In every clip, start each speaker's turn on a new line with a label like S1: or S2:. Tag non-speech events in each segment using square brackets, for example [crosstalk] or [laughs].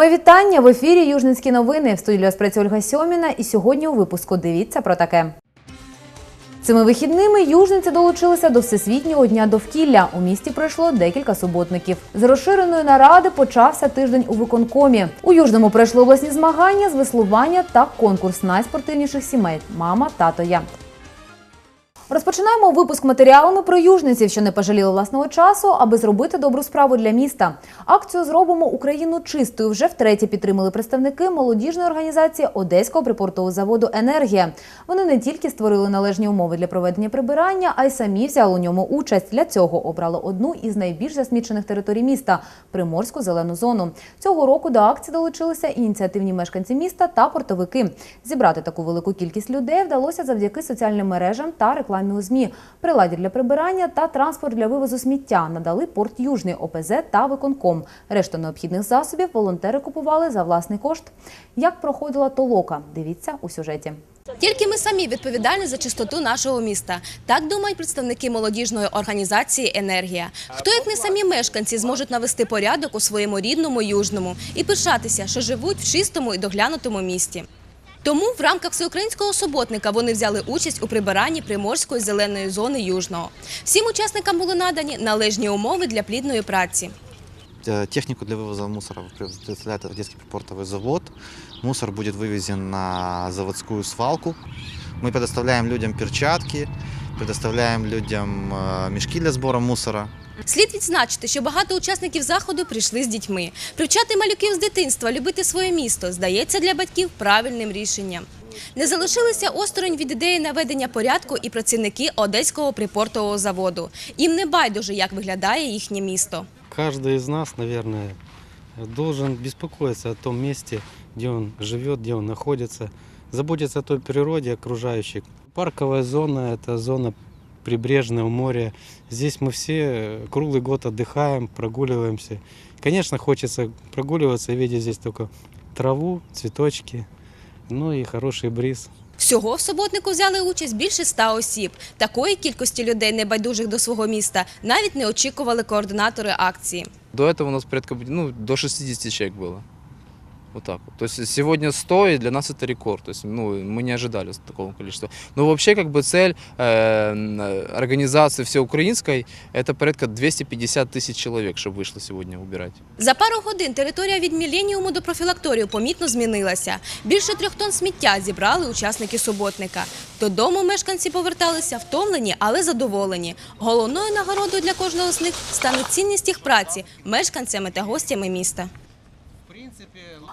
S1: Моє вітання в ефірі Южницькі новини. В студії вас Ольга Сьоміна. І сьогодні у випуску дивіться про таке. Цими вихідними южниці долучилися до Всесвітнього дня довкілля. У місті пройшло декілька суботників. З розширеної наради почався тиждень у виконкомі. У Южному пройшли обласні змагання з веслування та конкурс найспортивніших сімей Мама, тато, я. Розпочинаємо випуск матеріалами про южниців, що не пожаліли власного часу, аби зробити добру справу для міста. Акцію зробимо Україну чистою. Вже втретє підтримали представники молодіжної організації Одеського припортового заводу Енергія. Вони не тільки створили належні умови для проведення прибирання, а й самі взяли у ньому участь. Для цього обрали одну із найбільш засмічених територій міста приморську зелену зону. Цього року до акції долучилися ініціативні мешканці міста та портовики. Зібрати таку велику кількість людей вдалося завдяки соціальним мережам та рекламі у ЗМІ. Приладі для прибирання та транспорт для вивозу сміття надали порт Южний ОПЗ та виконком. Решту необхідних засобів волонтери купували за власний кошт. Як проходила толока? Дивіться у сюжеті.
S2: Тільки ми самі відповідальні за чистоту нашого міста. Так думають представники молодіжної організації Енергія. Хто як не самі мешканці зможуть навести порядок у своєму рідному южному і пишатися, що живуть в чистому і доглянутому місті. Тому в рамках всеукраїнського суботника вони взяли участь у прибиранні приморської зеленої зони южного. Всім учасникам були надані належні умови для плідної праці.
S3: Э, Технику для вывоза мусора представляет Одесский припортовый завод. Мусор будет вывезен на заводскую свалку. Мы предоставляем людям перчатки, предоставляем людям э, мешки для сбора мусора.
S2: Слід відзначити, що багато учасників заходу прийшли з дітьми. Привчати малюків з дитинства любити своє місто здається для батьків правильним рішенням. Не залишилися осторонь від ідеї наведення порядку і працівники Одеського припортового заводу. Їм не байдуже, як виглядає їхнє місто.
S4: Каждый из нас, наверное, должен беспокоиться о том месте, где он живет, где он находится, заботиться о той природе окружающей. Парковая зона – это зона прибрежного моря. Здесь мы все круглый год отдыхаем, прогуливаемся. Конечно, хочется прогуливаться и видеть здесь только траву, цветочки, ну и хороший бриз.
S2: Всього в суботнику взяли участь більше ста осіб. Такої кількості людей, небайдужих до свого міста, навіть не очікували координатори акції.
S5: До этого у нас порядка ну, до 60 человек было. Вот так вот. То есть сегодня 100, и для нас это рекорд. То есть ну, мы не ожидали такого количества. Но вообще как бы цель э, м, организации всеукраинской это порядка 250 тысяч человек, чтобы вышло сегодня убирать.
S2: За пару годин територія від міленіуму до профілакторію помітно змінилася. Більше трьох тонн сміття зібрали учасники суботника. Додому мешканці поверталися втомлені, але задоволені. Головною нагородою для кожного з них стане цінність їх праці мешканцями та гостями міста.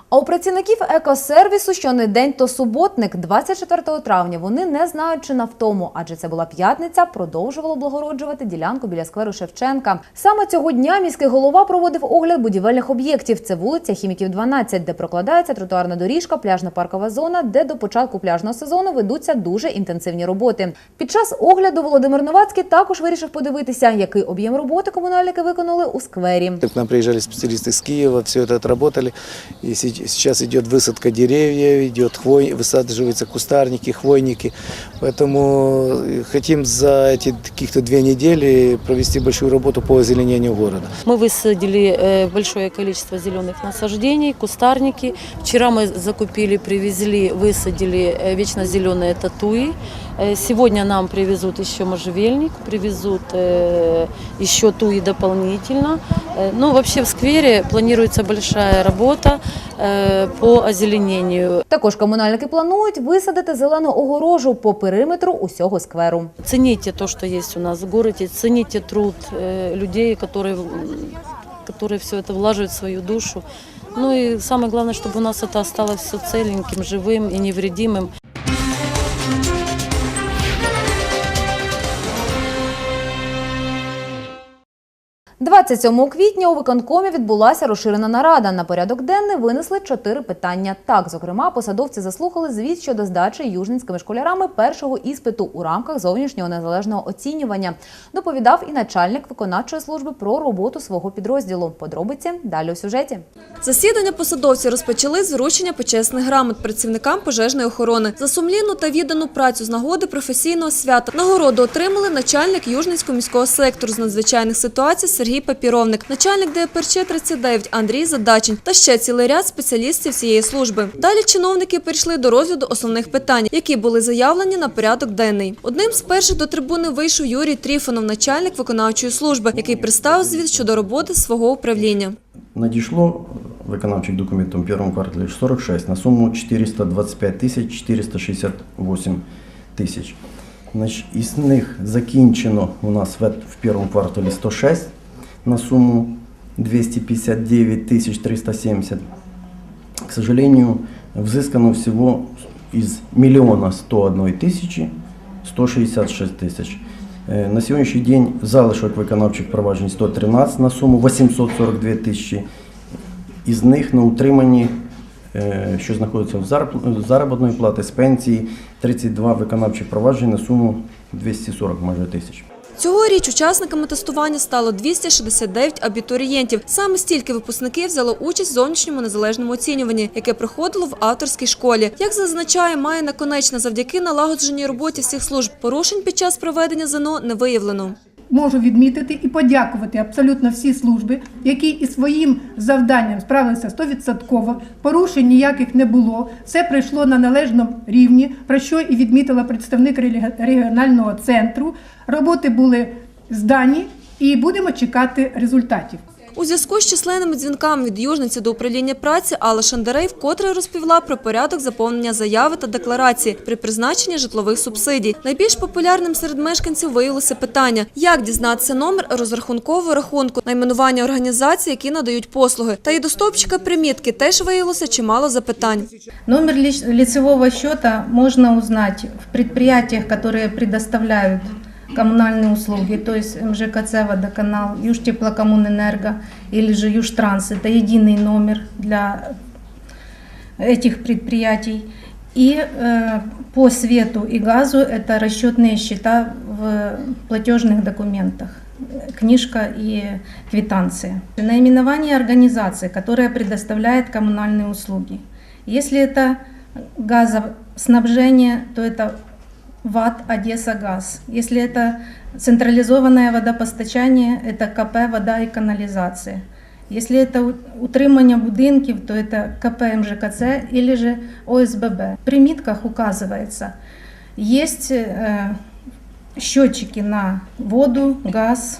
S1: А у працівників екосервісу що не день, то суботник, 24 травня. Вони не знаючи на втому, адже це була п'ятниця, продовжували облагороджувати ділянку біля скверу Шевченка. Саме цього дня міський голова проводив огляд будівельних об'єктів. Це вулиця Хіміків 12, де прокладається тротуарна доріжка, пляжна паркова зона, де до початку пляжного сезону ведуться дуже інтенсивні роботи. Під час огляду Володимир Новацький також вирішив подивитися, який об'єм роботи комунальники виконали у сквері.
S6: К нам приезжали специалисты с Киева, все это отработали. И се- сейчас идет высадка деревьев, идет хвой, высаживаются кустарники, хвойники. Поэтому э, хотим за эти каких-то две недели провести большую работу по озеленению города.
S7: Мы высадили э, большое количество зеленых насаждений, кустарники. Вчера мы закупили, привезли, высадили э, вечно зеленые татуи. Э, Сегодня нам привезут еще можжевельник, привезут э, еще туи дополнительно. Э, Ну, вообще в сквере планируется большая работа э, по озеленению.
S1: Також комунальники планують висадити зелену огорожу по периметру усього скверу.
S7: Цените то, что есть у нас в городе, цените труд э, людей, которые, в- которые все это влаживают в свою душу. Ну и самое главное, чтобы у нас это осталось все целеньким, живым и невредимым.
S1: 27 квітня у виконкомі відбулася розширена нарада. На порядок денний винесли чотири питання. Так, зокрема, посадовці заслухали звіт щодо здачі южненськими школярами першого іспиту у рамках зовнішнього незалежного оцінювання. Доповідав і начальник виконавчої служби про роботу свого підрозділу. Подробиці далі у сюжеті.
S8: Засідання посадовці розпочали з вручення почесних грамот працівникам пожежної охорони за сумлінну та віддану працю з нагоди професійного свята. Нагороду отримали начальник Южницького міського сектору з надзвичайних ситуацій Сергій Сергій Папіровник, начальник ДПРЧ 39 Андрій Задачин та ще цілий ряд спеціалістів цієї служби. Далі чиновники перейшли до розгляду основних питань, які були заявлені на порядок денний. Одним з перших до трибуни вийшов Юрій Тріфонов, начальник виконавчої служби, який представив звіт щодо роботи свого управління.
S9: Надійшло виконавчих документів у першому кварталі 46 на суму 425 тисяч 468 тисяч. Із них закінчено у нас в першому кварталі 106 на сумму 259 тысяч 370. К сожалению, взыскано всего из миллиона 101 тысячи 166 тысяч. Е, На сьогоднішній день залишок виконавчих проваджень 113 на суму 842 тисячі. Із них на утриманні, е, що знаходяться в зарп- з заробітної плати, з пенсії, 32 виконавчих проваджень на суму 240 майже тисяч.
S8: Цьогоріч учасниками тестування стало 269 абітурієнтів. Саме стільки випускників взяло участь в зовнішньому незалежному оцінюванні, яке проходило в авторській школі. Як зазначає, має наконечна завдяки налагодженій роботі всіх служб. Порушень під час проведення ЗНО не виявлено.
S10: Можу відмітити і подякувати абсолютно всі служби, які і своїм завданням справилися 100%, порушень ніяких не було. Все пройшло на належному рівні, про що і відмітила представник регіонального центру. Роботи були здані і будемо чекати результатів.
S8: У зв'язку з численними дзвінками від южниці до управління праці Алла Шандарей вкотре розповіла про порядок заповнення заяви та декларації при призначенні житлових субсидій. Найбільш популярним серед мешканців виявилося питання, як дізнатися номер розрахункового рахунку, найменування організацій, які надають послуги. Та й до стовпчика примітки теж виявилося чимало запитань.
S11: Номер лицевого счета можно узнать в предприятиях, которые предоставляют коммунальные услуги, то есть МЖКЦ, Водоканал, Южтеплокоммунэнерго или же Южтранс. Это единый номер для этих предприятий. И э, по свету и газу это расчетные счета в платежных документах книжка и квитанция. Наименование организации, которая предоставляет коммунальные услуги. Если это газоснабжение, то это ВАТ Одесса Газ. Если это централизованное водопостачание, это КП Вода и канализация. Если это утримання будинків, то это КП МЖКЦ или же ОСББ. В примітках указывается, есть э, счетчики на воду, газ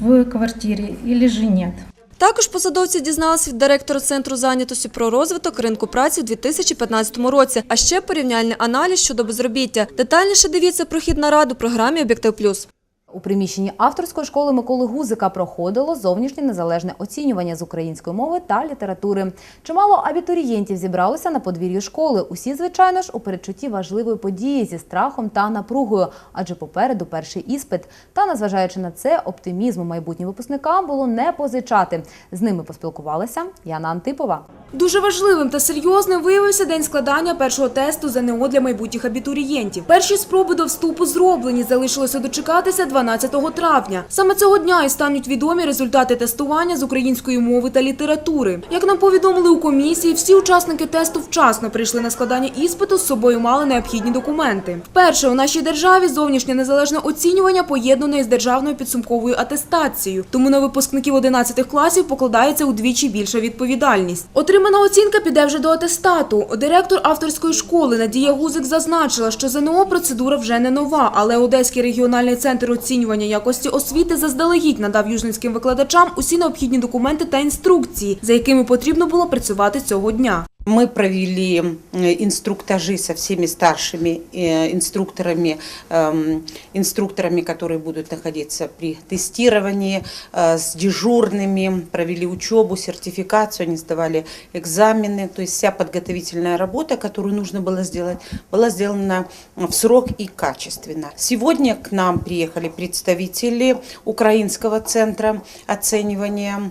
S11: в квартире или же нет.
S8: Також посадовці дізналися від директора центру зайнятості про розвиток ринку праці у 2015 році, а ще порівняльний аналіз щодо безробіття. Детальніше дивіться прохід на раду програмі Об'єктив Плюс.
S1: У приміщенні авторської школи Миколи Гузика проходило зовнішнє незалежне оцінювання з української мови та літератури. Чимало абітурієнтів зібралося на подвір'ї школи. Усі, звичайно ж, у передчутті важливої події зі страхом та напругою, адже попереду перший іспит. Та, незважаючи на це, оптимізму майбутнім випускникам було не позичати. З ними поспілкувалася Яна Антипова.
S12: Дуже важливим та серйозним виявився день складання першого тесту ЗНО для майбутніх абітурієнтів. Перші спроби до вступу зроблені, залишилося дочекатися 12 травня. Саме цього дня і стануть відомі результати тестування з української мови та літератури. Як нам повідомили у комісії, всі учасники тесту вчасно прийшли на складання іспиту, з собою мали необхідні документи. Вперше у нашій державі зовнішнє незалежне оцінювання поєднане із державною підсумковою атестацією. Тому на випускників 11 класів покладається удвічі більша відповідальність. Отримана оцінка піде вже до атестату. Директор авторської школи Надія Гузик зазначила, що ЗНО процедура вже не нова, але Одеський регіональний центр оцінювання якості освіти заздалегідь надав южницьким викладачам усі необхідні документи та інструкції, за якими потрібно було працювати цього дня.
S13: Мы провели инструктажи со всеми старшими э, инструкторами, эм, инструкторами, которые будут находиться при тестировании, э, с дежурными, провели учебу, сертификацию, они сдавали экзамены. То есть вся подготовительная работа, которую нужно было сделать, была сделана в срок и качественно. Сегодня к нам приехали представители Украинского центра оценивания.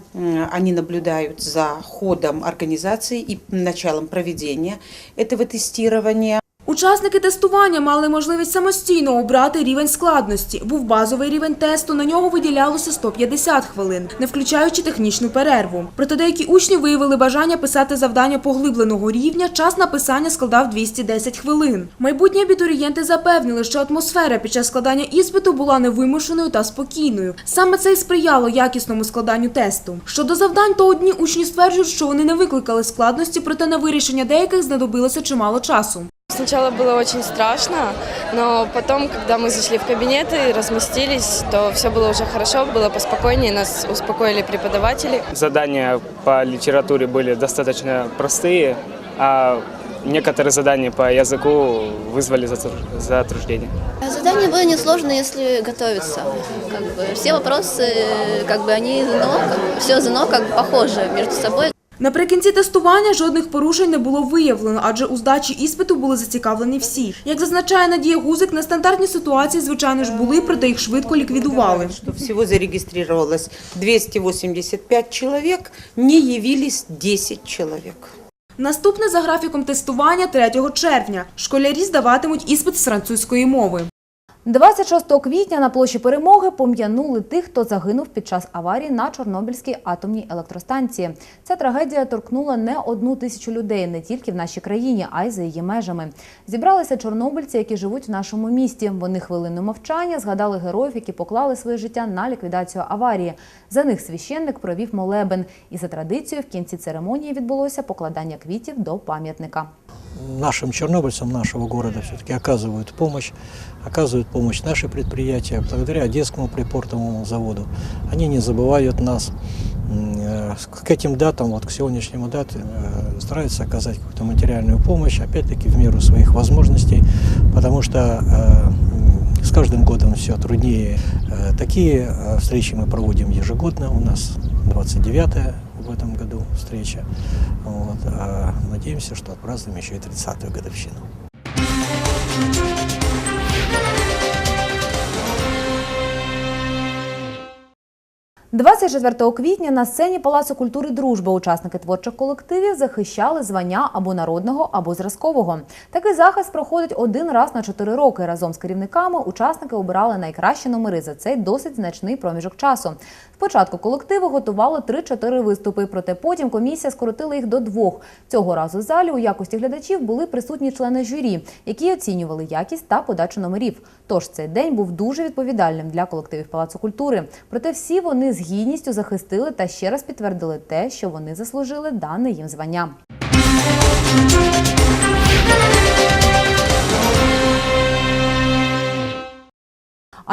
S13: Они наблюдают за ходом организации и началом проведения этого тестирования.
S12: Учасники тестування мали можливість самостійно обрати рівень складності. Був базовий рівень тесту, на нього виділялося 150 хвилин, не включаючи технічну перерву. Проте деякі учні виявили бажання писати завдання поглибленого рівня. Час написання складав 210 хвилин. Майбутні абітурієнти запевнили, що атмосфера під час складання іспиту була невимушеною та спокійною. Саме це й сприяло якісному складанню тесту. Щодо завдань, то одні учні стверджують, що вони не викликали складності, проте на вирішення деяких знадобилося чимало часу.
S14: Сначала было очень страшно, но потом, когда мы зашли в кабинеты и разместились, то все было уже хорошо, было поспокойнее, нас успокоили преподаватели.
S15: Задания по литературе были достаточно простые, а некоторые задания по языку вызвали затру- затруднения.
S16: Задание было несложно, если готовиться. Как бы все вопросы, как бы они ЗНО, все ЗНО как бы похожи между собой.
S12: Наприкінці тестування жодних порушень не було виявлено, адже у здачі іспиту були зацікавлені всі. Як зазначає Надія Гузик, нестандартні ситуації, звичайно ж, були, проте їх швидко ліквідували.
S13: Что всего зарегистрировалось 285 человек, не явились 10 человек.
S12: Наступне за графіком тестування 3 червня. Школярі здаватимуть іспит з французької мови.
S1: 26 квітня на площі Перемоги пом'янули тих, хто загинув під час аварії на Чорнобильській атомній електростанції. Ця трагедія торкнула не одну тисячу людей не тільки в нашій країні, а й за її межами. Зібралися чорнобильці, які живуть в нашому місті. Вони хвилиною мовчання згадали героїв, які поклали своє життя на ліквідацію аварії. За них священник провів молебен. І за традицією в кінці церемонії відбулося покладання квітів до пам'ятника.
S17: нашим чернобыльцам нашего города все-таки оказывают помощь, оказывают помощь наши предприятия, благодаря Одесскому припортовому заводу. Они не забывают нас. Э, К этим датам, вот к сегодняшнему дате, э, стараются оказать какую-то материальную помощь, опять-таки в меру своих возможностей, потому что э, с каждым годом все труднее. Такие встречи мы проводим ежегодно. У нас 29-я в этом году встреча. Вот. А надеемся, что отпразднуем еще и 30-ю годовщину.
S1: 24 квітня на сцені Палацу культури Дружба учасники творчих колективів захищали звання або народного, або зразкового. Такий захист проходить один раз на чотири роки. Разом з керівниками учасники обирали найкращі номери за цей досить значний проміжок часу. Спочатку колективи готували 3-4 виступи, проте потім комісія скоротила їх до двох. Цього разу в залі у якості глядачів були присутні члени журі, які оцінювали якість та подачу номерів. Тож цей день був дуже відповідальним для колективів Палацу культури. Проте всі вони з гідністю захистили та ще раз підтвердили те, що вони заслужили дане їм звання.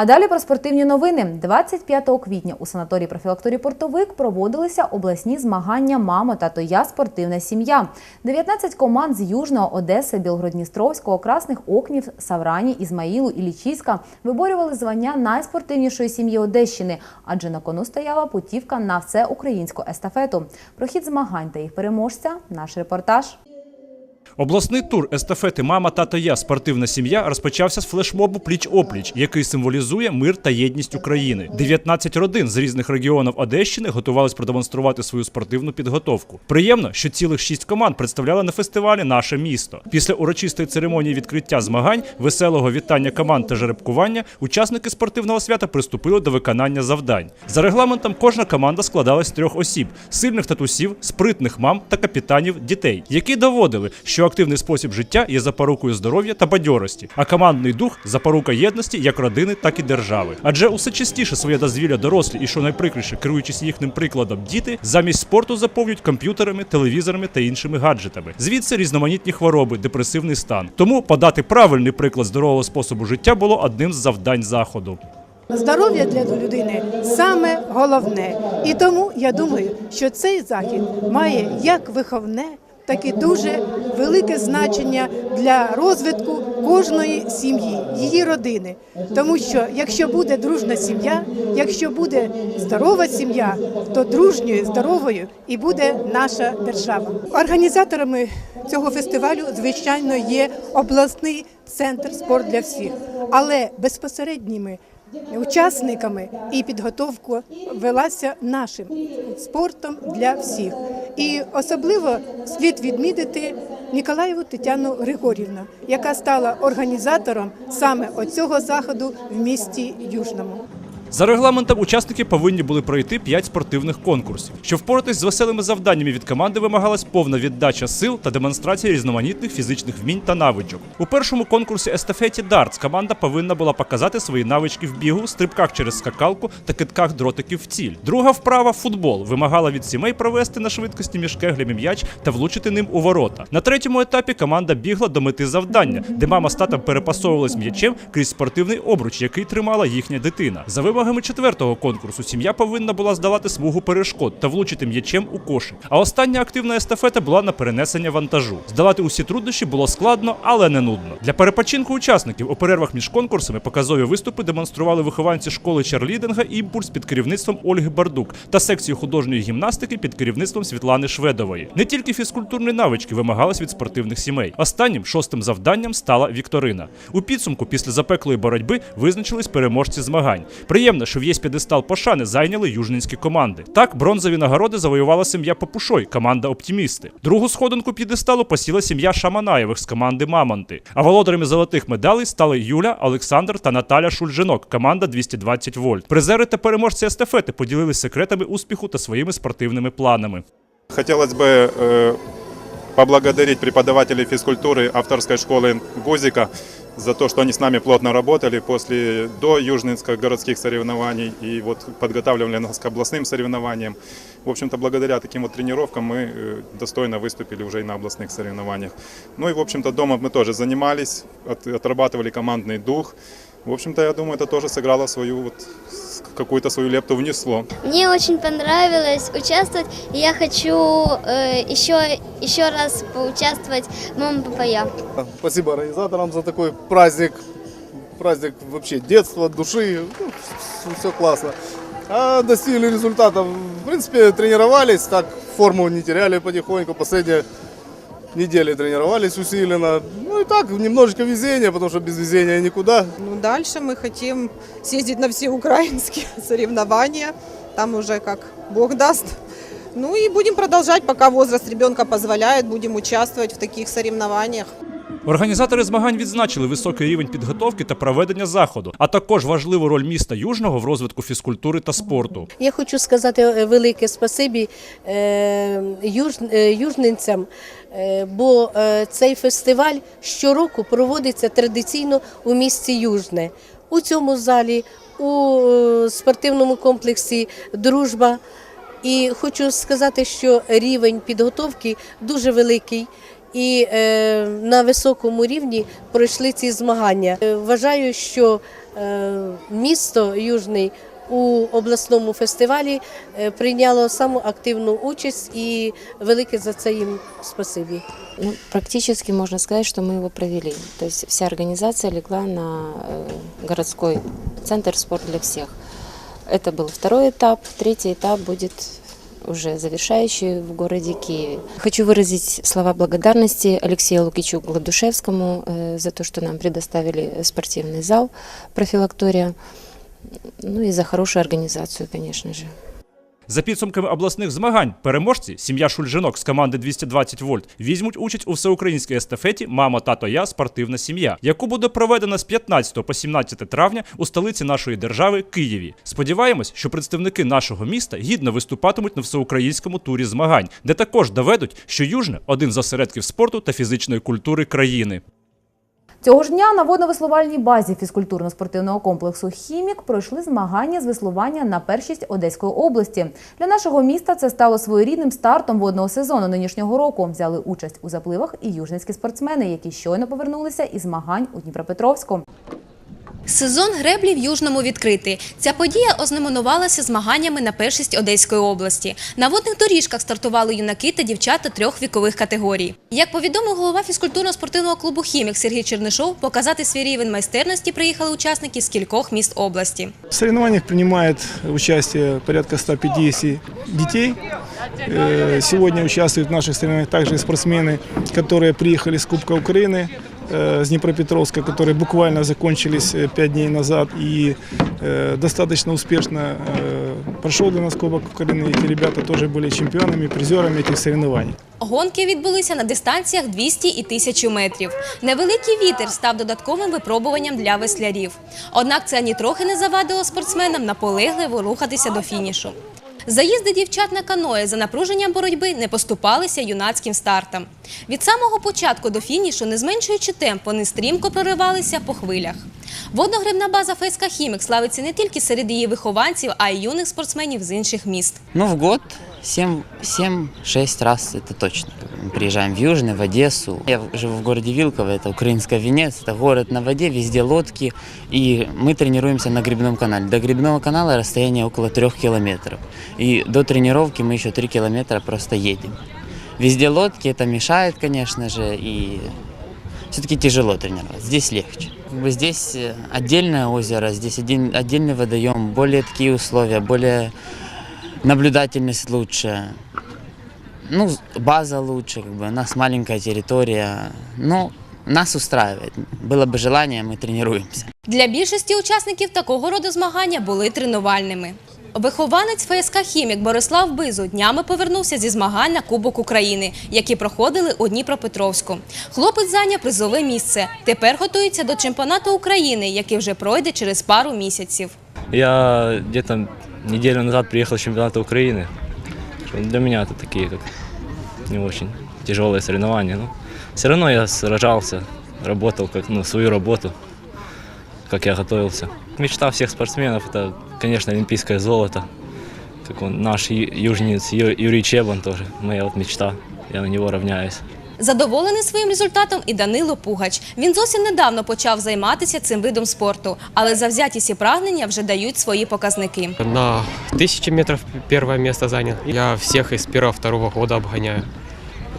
S1: А далі про спортивні новини. 25 квітня у санаторії профілакторії Портовик проводилися обласні змагання Мамо, тато я спортивна сім'я. 19 команд з Южного, Одеси, Білгородністровського, Красних Окнів, Саврані, Ізмаїлу і Лічиська виборювали звання найспортивнішої сім'ї Одещини, адже на кону стояла путівка на всеукраїнську естафету. Про хід змагань та їх переможця наш репортаж.
S18: Обласний тур естафети Мама, тато я спортивна сім'я розпочався з флешмобу Пліч-опліч, який символізує мир та єдність України. 19 родин з різних регіонів Одещини готувались продемонструвати свою спортивну підготовку. Приємно, що цілих шість команд представляли на фестивалі наше місто. Після урочистої церемонії відкриття змагань, веселого вітання команд та жеребкування, учасники спортивного свята приступили до виконання завдань. За регламентом кожна команда складалась з трьох осіб: сильних татусів, спритних мам та капітанів дітей, які доводили, що активний спосіб життя є запорукою здоров'я та бадьорості, а командний дух запорука єдності як родини, так і держави. Адже усе частіше своє дозвілля дорослі і що найприкріше, керуючись їхнім прикладом, діти замість спорту заповнюють комп'ютерами, телевізорами та іншими гаджетами. Звідси різноманітні хвороби, депресивний стан. Тому подати правильний приклад здорового способу життя було одним з завдань заходу.
S10: Здоров'я для людини саме головне. І тому я думаю, що цей захід має як виховне, так дуже велике значення для розвитку кожної сім'ї, її родини. Тому що якщо буде дружна сім'я, якщо буде здорова сім'я, то дружньою, здоровою і буде наша держава. Організаторами цього фестивалю, звичайно, є обласний центр спорт для всіх, але безпосередніми учасниками і підготовку велася нашим спортом для всіх. І особливо слід відмітити Ніколаєву Тетяну Григорівну, яка стала організатором саме оцього заходу в місті Южному.
S18: За регламентом учасники повинні були пройти 5 спортивних конкурсів. Щоб впоратись з веселими завданнями від команди вимагалась повна віддача сил та демонстрація різноманітних фізичних вмінь та навичок. У першому конкурсі естафеті дартс команда повинна була показати свої навички в бігу, стрибках через скакалку та китках дротиків в ціль. Друга вправа футбол вимагала від сімей провести на швидкості між кеглями м'яч та влучити ним у ворота. На третьому етапі команда бігла до мети завдання, де мама з татом перепасовувались м'ячем крізь спортивний обруч, який тримала їхня дитина. За вимогами четвертого конкурсу сім'я повинна була здолати смугу перешкод та влучити м'ячем у кошик. А остання активна естафета була на перенесення вантажу. Здолати усі труднощі було складно, але не нудно. Для перепочинку учасників у перервах між конкурсами показові виступи демонстрували вихованці школи чарлідинга імпульс під керівництвом Ольги Бардук та секцію художньої гімнастики під керівництвом Світлани Шведової. Не тільки фізкультурні навички вимагались від спортивних сімей. Останнім шостим завданням стала вікторина. У підсумку, після запеклої боротьби, визначились переможці змагань що в'єсь п'єдестал пошани зайняли южненські команди. Так, бронзові нагороди завоювала сім'я Попушой, команда Оптімісти. Другу сходинку п'єдесталу посіла сім'я Шаманаєвих з команди Мамонти. А володарями золотих медалей стали Юля, Олександр та Наталя Шульжинок, команда 220 вольт. Призери та переможці естафети поділились секретами успіху та своїми спортивними планами.
S19: Хотелось бы э, поблагодарить преподавателей физкультуры авторской школы Гузика за то, что они с нами плотно работали после до южнинских городских соревнований и вот подготавливали нас к областным соревнованиям. В общем-то, благодаря таким вот тренировкам мы э, достойно выступили уже и на областных соревнованиях. Ну и, в общем-то, дома мы тоже занимались, от- отрабатывали командный дух. В общем-то, я думаю, это тоже сыграло свою вот какую-то свою лепту внесло.
S20: Мне очень понравилось участвовать, и я хочу э, еще, еще раз поучаствовать в «Мама Папая».
S21: Спасибо организаторам за такой праздник. Праздник вообще детства, души. Ну, все классно. А достигли результатов. В принципе, тренировались, так форму не теряли потихоньку. Последние недели тренировались усиленно. Ну и так, немножечко везения, потому что без везения никуда.
S22: Ну, дальше мы хотим съездить на все украинские [laughs] соревнования. Там уже как Бог даст. Ну и будем продолжать, пока возраст ребенка позволяет, будем участвовать в таких соревнованиях.
S18: Організатори змагань відзначили високий рівень підготовки та проведення заходу, а також важливу роль міста Южного в розвитку фізкультури та спорту.
S23: Я хочу сказати е, велике спасибі е, е, бо е, цей фестиваль щороку проводиться традиційно у місті Южне. У цьому залі, у е, спортивному комплексі Дружба. І хочу сказати, що рівень підготовки дуже великий. І на високому рівні пройшли ці змагання. Вважаю, що місто Южний у обласному фестивалі е, прийняло саму активну участь і велике за це їм спасибі.
S24: Ну, практически можно сказать, что мы его провели. То есть вся организация легла на э, городской центр «Спорт для всех». Это был второй этап. Третий этап будет уже завершающий в городе Киеве. Хочу выразить слова благодарности Алексею Лукичу Гладушевскому э, за то, что нам предоставили спортивный зал профилактория, ну и за хорошую организацию, конечно же.
S18: За підсумками обласних змагань, переможці, сім'я Шульжинок з команди 220 вольт, візьмуть участь у всеукраїнській естафеті Мама, тато, я спортивна сім'я, яку буде проведена з 15 по 17 травня у столиці нашої держави Києві. Сподіваємось, що представники нашого міста гідно виступатимуть на всеукраїнському турі змагань, де також доведуть, що Южне один з осередків спорту та фізичної культури країни.
S1: Цього ж дня на водно-веслувальній базі фізкультурно-спортивного комплексу Хімік пройшли змагання з веслування на першість Одеської області. Для нашого міста це стало своєрідним стартом водного сезону нинішнього року. Взяли участь у запливах і южницькі спортсмени, які щойно повернулися із змагань у Дніпропетровську.
S2: Сезон греблі в Южному відкритий. Ця подія ознаменувалася змаганнями на першість Одеської області. На водних доріжках стартували юнаки та дівчата трьох вікових категорій. Як повідомив голова фізкультурно-спортивного клубу Хімік Сергій Чернишов, показати свій рівень майстерності приїхали учасники з кількох міст області.
S25: В соревнованиях принимает участие порядка 150 детей. Э, Сегодня участвуют в наших соревнованиях также и спортсмены, которые приехали с Кубка Украины э, с Днепропетровска, которые буквально закончились э, пять дней назад и э, достаточно успешно э, прошел для нас Кубок Украины. Эти ребята тоже были чемпионами, призерами этих соревнований.
S2: Гонки відбулися на дистанціях 200 і 1000 метрів. Невеликий вітер став додатковим випробуванням для веслярів. Однак це нітрохи не завадило спортсменам наполегливо рухатися до фінішу. Заїзди дівчат на каное за напруженням боротьби не поступалися юнацьким стартам. Від самого початку до фінішу, не зменшуючи темп, вони стрімко проривалися по хвилях. Водногрибна база ФСК «Хімік» славиться не тільки серед її вихованців, а й юних спортсменів з інших міст.
S26: Ну, в год 7-6 раз это точно. Мы приезжаем в Южный, в Одессу. Я живу в городе Вилково, это украинская Венец, это город на воде, везде лодки. И мы тренируемся на грибном канале. До грибного канала расстояние около 3 километров. И до тренировки мы еще 3 километра просто едем. Везде лодки, это мешает, конечно же, и все-таки тяжело тренироваться. Здесь легче. Здесь э, отдельное озеро, здесь один, отдельный водоем, более такие условия, более наблюдательность лучше. Ну, база лучше, как бы у нас маленькая территория. Ну, нас устраивает. Было бы желание, мы тренируемся.
S2: Для більшості учасників такого роду змагання були тренувальними. Вихованець ФСК «Хімік» Борислав Бизу днями повернувся зі змагань на Кубок України, які проходили у Дніпропетровську. Хлопець зайняв призове місце. Тепер готується до чемпіонату України, який вже пройде через пару місяців.
S27: Я где-то неделю назад приехал с чемпионата Украины. Для меня это такие как не очень тяжелые соревнования. Но все равно я сражался, работал как ну, свою работу, как я готовился. Мечта всех спортсменов это, конечно, олимпийское золото. Как он, наш ю- южнец Ю- Юрий Чебан тоже. Моя вот мечта. Я на него равняюсь.
S2: Задоволений своїм результатом і Данило Пугач. Він зовсім недавно почав займатися цим видом спорту, але завзятість і прагнення вже дають свої показники.
S28: На тисячі метрів перше місце зайняв. Я всіх із первого-второго року обгоняю.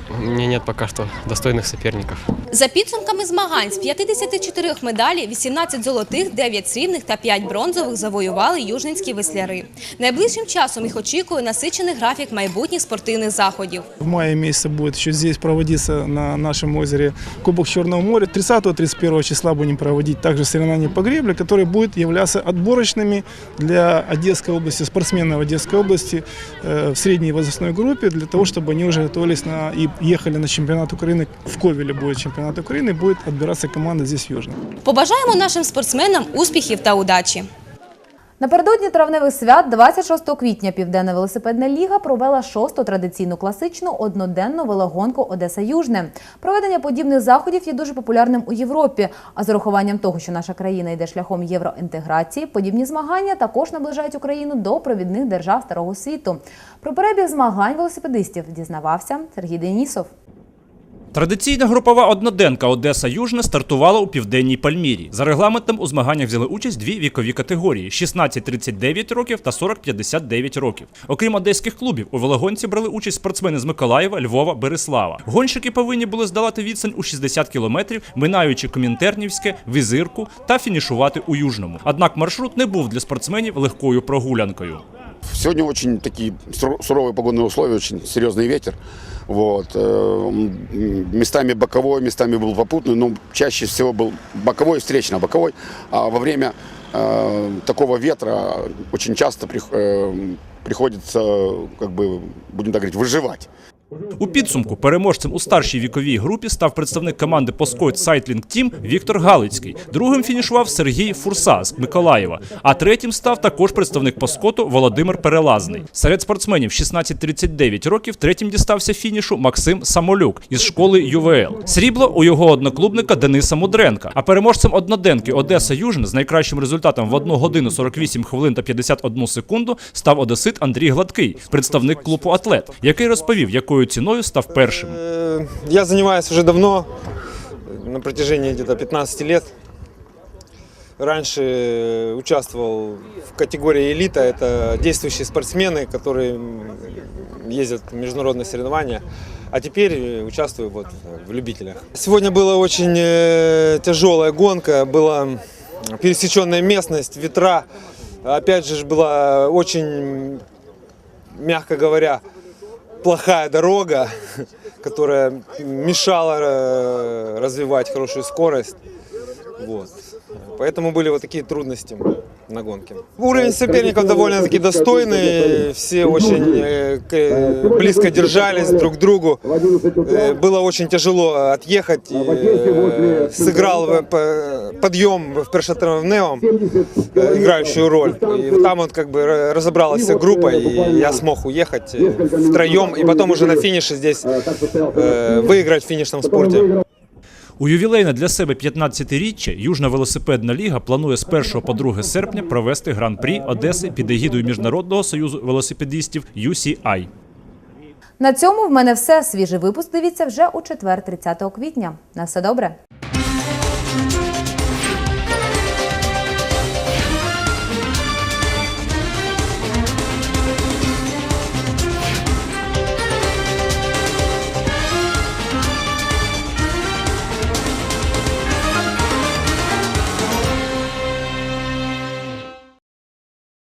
S28: У меня нет пока что достойных соперников.
S2: За підсумками змагань з 54 медалей 18 золотих, 9 срібних та 5 бронзових завоювали южненські весляри. Найближчим часом їх очікує насичений графік майбутніх спортивних заходів.
S25: В мае месяце будет еще здесь проводиться на нашем озере Кубок Черного моря. 30-31 числа будем проводить также соревнования по гребле, которые будут являться отборочными для Одесской области, спортсменов Одесской области э, в средней возрастной группе, для того, чтобы они уже готовились на, и ехали на чемпионат Украины. В Ковеле будет чемпионат Украины, будет отбираться команда здесь в
S2: Побажаємо нашим спортсменам успіхів та удачі!
S1: Напередодні травневих свят 26 квітня Південна велосипедна ліга провела шосту традиційну класичну одноденну велогонку Одеса Южне. Проведення подібних заходів є дуже популярним у Європі. А з урахуванням того, що наша країна йде шляхом євроінтеграції, подібні змагання також наближають Україну до провідних держав старого світу. Про перебіг змагань велосипедистів дізнавався Сергій Денісов.
S18: Традиційна групова одноденка Одеса Южне стартувала у південній Пальмірі. За регламентом у змаганнях взяли участь дві вікові категорії: 16-39 років та 40-59 років. Окрім одеських клубів, у велогонці брали участь спортсмени з Миколаєва, Львова, Береслава. Гонщики повинні були здолати відстань у 60 кілометрів, минаючи Комінтернівське, Візирку та фінішувати у Южному. Однак маршрут не був для спортсменів легкою прогулянкою.
S29: Сегодня очень такие суру- суровые погодные условия, очень серьезный ветер. Вот. э, м, Местами боковой, местами был попутный, но чаще всего был боковой, встречно боковой. А во время э, такого ветра очень часто прих- э, приходится, как бы, будем так говорить, выживать.
S18: У підсумку переможцем у старшій віковій групі став представник команди Поскойт Сайтлінг Тім Віктор Галицький. Другим фінішував Сергій Фурса з Миколаєва. А третім став також представник Поскоту Володимир Перелазний. Серед спортсменів 16-39 років третім дістався фінішу Максим Самолюк із школи ЮВЛ. Срібло у його одноклубника Дениса Мудренка. А переможцем одноденки Одеса Южне з найкращим результатом в 1 годину 48 хвилин та 51 секунду став одесит Андрій Гладкий, представник клубу Атлет, який розповів, якою ціною став першим.
S30: Э, Я занимаюсь уже давно, на протяжении где-то 15 лет. Раньше э, участвовал в категории элита. Это действующие спортсмены, которые ездят в международные соревнования. А теперь э, участвую вот в любителях. Сегодня была очень тяжелая гонка, была пересеченная местность, ветра. Опять же, была очень, мягко говоря, плохая дорога, [laughs] которая мешала э, развивать хорошую скорость. Вот. Поэтому были вот такие трудности На гонке. Уровень соперников довольно-таки достойный, все очень э, к- близко держались друг к другу. Э, Было очень тяжело отъехать. и, э, Сыграл подъем в першотравневом э, играющую роль. И там вот как бы ра- разобралась вся группа, и я смог уехать э, втроем, и потом уже на финише здесь э, выиграть в финишном спорте.
S18: У ювілейне для себе 15-річчя Южна велосипедна ліга планує з 1 по 2 серпня провести гран-прі Одеси під егідою Міжнародного союзу велосипедистів UCI.
S1: На цьому в мене все. Свіжий випуск дивіться вже у четвер, 30 квітня. На все добре.